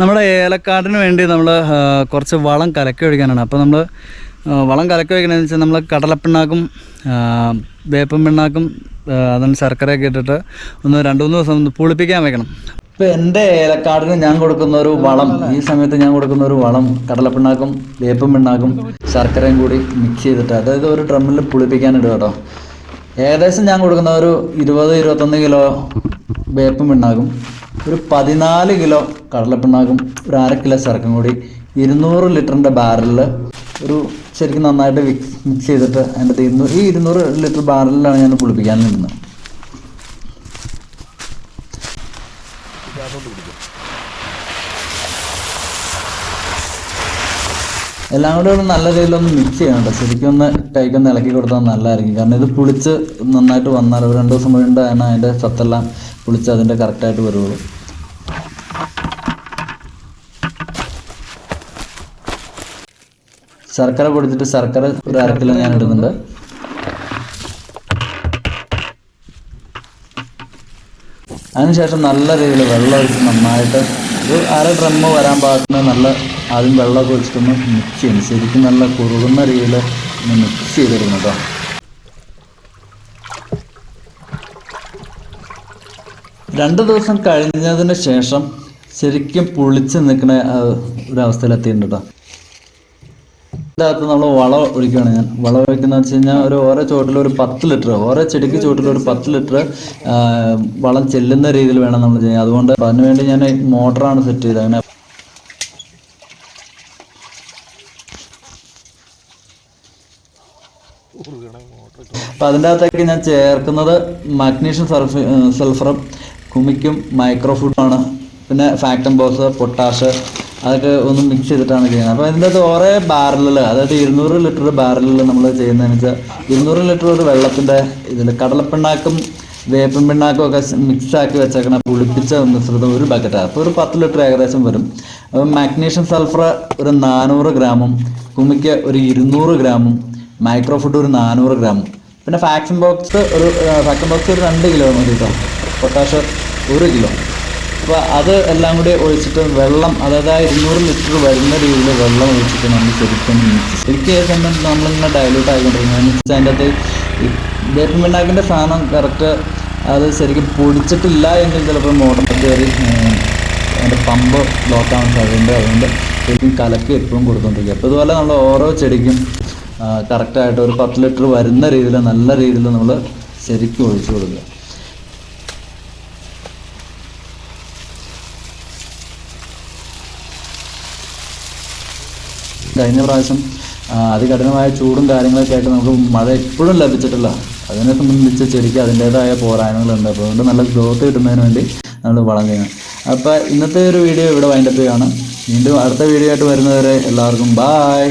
നമ്മുടെ ഏലക്കാടിന് വേണ്ടി നമ്മൾ കുറച്ച് വളം കലക്കി ഒഴിക്കാനാണ്. അപ്പോൾ നമ്മൾ വളം കലക്കി ഒഴിക്കണമെന്ന് വെച്ചാൽ നമ്മൾ കടലപ്പിണ്ണാക്കും വേപ്പം പിണ്ണാക്കും അതിന് ശർക്കരയൊക്കെ ഇട്ടിട്ട് ഒന്ന് രണ്ട് മൂന്ന് ദിവസം ഒന്ന് പുളിപ്പിക്കാൻ വെക്കണം. ഇപ്പോൾ എന്റെ ഏലക്കാടിന് ഞാൻ കൊടുക്കുന്ന ഒരു വളം ഈ സമയത്ത് ഞാൻ കൊടുക്കുന്ന ഒരു വളം കടലപ്പിണ്ണാക്കും വേപ്പം പിണ്ണാക്കും ശർക്കരയും കൂടി മിക്സ് ചെയ്തിട്ട് അതായത് ഒരു ഡ്രമ്മിൽ പുളിപ്പിക്കാനിടുക കേട്ടോ. ഏകദേശം ഞാൻ കൊടുക്കുന്ന ഒരു ഇരുപത് ഇരുപത്തൊന്ന് കിലോ വേപ്പും പിണ്ണാക്കും ഒരു പതിനാല് കിലോ കടലപ്പിണ്ണാക്കും ഒരു അര കിലോ ശർക്കും കൂടി ഇരുന്നൂറ് ലിറ്ററിന്റെ ബാരലിൽ ഒരു ശരിക്കും നന്നായിട്ട് മിക്സ് ചെയ്തിട്ട് അതിന്റെ തീരുന്നു ഈ ഇരുന്നൂറ് ലിറ്റർ ബാരലിലാണ് ഞാൻ കുളിപ്പിക്കാൻ നിൽക്കുന്നത് എല്ലാം കൂടെ ഒന്ന് നല്ല രീതിയിലൊന്ന് മിക്സ് ചെയ്യണം ശരിക്കും ഒന്ന് കൈക്കൊന്ന് ഇളക്കി കൊടുത്താൽ നല്ലതായിരിക്കും. കാരണം ഇത് പുളിച്ച് നന്നായിട്ട് വന്നാൽ ഒരു രണ്ട് ദിവസം ആണ് അതിന്റെ സത്തെല്ലാം പുളിച്ച് അതിന്റെ കറക്റ്റായിട്ട് വരുള്ളൂ. ശർക്കര പൊടിച്ചിട്ട് ശർക്കര ഒരു അര കിലോ ഞാൻ ഇടുന്നുണ്ട്. അതിനുശേഷം നല്ല രീതിയിൽ വെള്ളം ഒഴിച്ച് നന്നായിട്ട് ഒരു അര ഡ്രമ്മ് വരാൻ പാകത്തിന് നല്ല ആദ്യം വെള്ളമൊക്കെ ഒഴിച്ചിട്ടൊന്ന് മിക്സ് ചെയ്യണം. ശരിക്കും നല്ല കുറുകുന്ന രീതിയിൽ ഒന്ന് മിക്സ് ചെയ്തെടുക്കണം കേട്ടോ. രണ്ട് ദിവസം കഴിഞ്ഞതിന് ശേഷം ശരിക്കും പുളിച്ച് നിൽക്കുന്ന ഒരവസ്ഥയിലെത്തിയിട്ടുണ്ട് കേട്ടോ. ഇതിനകത്ത് നമ്മൾ വളം ഒഴിക്കുകയാണ് ഞാൻ. വളം ഒഴിക്കുന്ന വെച്ച് കഴിഞ്ഞാൽ ഒരു ഓരോ ചുവട്ടിൽ ഒരു പത്ത് ലിറ്റർ ഓരോ ചെടിക്ക് ചുവട്ടിൽ ഒരു പത്ത് ലിറ്റർ വളം ചെല്ലുന്ന രീതിയിൽ വേണം നമ്മൾ ചെയ്യാൻ. അതുകൊണ്ട് അതിനുവേണ്ടി ഞാൻ മോട്ടറാണ് സെറ്റ് ചെയ്തത്. അങ്ങനെ അപ്പം അതിന്റെ അകത്തേക്ക് ഞാൻ ചേർക്കുന്നത് മാഗ്നീഷ്യം സൾഫ് സൾഫറും കുമിക്കും മൈക്രോ ആണ്. പിന്നെ ഫാക്ടം ബോസ് പൊട്ടാഷ് അതൊക്കെ ഒന്ന് മിക്സ് ചെയ്തിട്ടാണ് ചെയ്യുന്നത്. അപ്പോൾ ഇതിന്റെ അകത്ത് ഓരോ ബാരലിൽ അതായത് ഇരുന്നൂറ് ലിറ്റർ ബാരലിൽ നമ്മൾ ചെയ്യുന്നതെന്ന് വെച്ചാൽ ഇരുന്നൂറ് ലിറ്റർ ഒരു വെള്ളത്തിന്റെ ഇതിൽ കടലപ്പിണ്ണാക്കും വേപ്പൻ പിണ്ണാക്കും ഒക്കെ മിക്സ് ആക്കി വെച്ചേക്കണ പുളിപ്പിച്ച മിശ്രിതം ഒരു ബക്കറ്റാണ് അപ്പോൾ ഒരു പത്ത് ലിറ്റർ ഏകദേശം വരും. അപ്പം മാഗ്നീഷ്യം സൾഫർ ഒരു നാനൂറ് ഗ്രാമും കുമിക്ക് ഒരു ഇരുന്നൂറ് ഗ്രാമും മൈക്രോ ഫുഡ് ഒരു നാനൂറ് ഗ്രാമും. പിന്നെ ഫാക്ഷൻ ബോക്സ് ഒരു ഫാക്ഷൻ ബോക്സ് ഒരു രണ്ട് കിലോ മതി കേട്ടോ പൊട്ടാഷ് ഒരു കിലോ. അപ്പോൾ അത് എല്ലാം കൂടി ഒഴിച്ചിട്ട് വെള്ളം അതായത് ആ ഇരുന്നൂറ് ലിറ്റർ വരുന്ന രീതിയിൽ വെള്ളം ഒഴിച്ചിട്ട് നമ്മൾ ശരിക്കും മിക്സ് ശരിക്കും ഏത് സമയം നമ്മളിങ്ങനെ ഡയലൂട്ട് ആയിക്കൊണ്ടിരിക്കുന്നത് അതിന്റെ അകത്ത് ഈ വേപ്പിൻ പിണ്ണാക്കിന്റെ സാധനം കറക്റ്റ് അത് ശരിക്കും പൊടിച്ചിട്ടില്ല എങ്കിൽ ചിലപ്പോൾ മോട്ടർ കയറി അതിന്റെ പമ്പ് ബ്ലോക്ക് ആവാൻ സാധ്യതയുണ്ട്. അതുകൊണ്ട് ശരിക്കും കലക്കി എപ്പോഴും കൊടുത്തുകൊണ്ടിരിക്കുക അപ്പോൾ ഇതുപോലെ നമ്മൾ ഓരോ ചെടിക്കും കറക്റ്റായിട്ട് ഒരു പത്ത് ലിറ്റർ വരുന്ന രീതിയിൽ നല്ല രീതിയിൽ നമ്മൾ ശരിക്കും ഒഴിച്ചു കൊടുക്കുക. കഴിഞ്ഞ പ്രാവശ്യം അതികഠിനമായ ചൂടും കാര്യങ്ങളൊക്കെ ആയിട്ട് നമുക്ക് മഴ എപ്പോഴും ലഭിച്ചിട്ടില്ല. അതിനെ സംബന്ധിച്ച് ചെടിക്ക് അതിന്റേതായ പോരായ്മകളുണ്ട്. അപ്പോൾ അതുകൊണ്ട് നല്ല ഗ്രോത്ത് കിട്ടുന്നതിന് വേണ്ടി നമ്മൾ വളം ചെയ്യണം. അപ്പോൾ ഇന്നത്തെ ഒരു വീഡിയോ ഇവിടെ വൈൻഡപ്പ് ചെയ്യുകയാണ്. വീണ്ടും അടുത്ത വീഡിയോ ആയിട്ട് വരുന്നവരെ എല്ലാവർക്കും ബായ്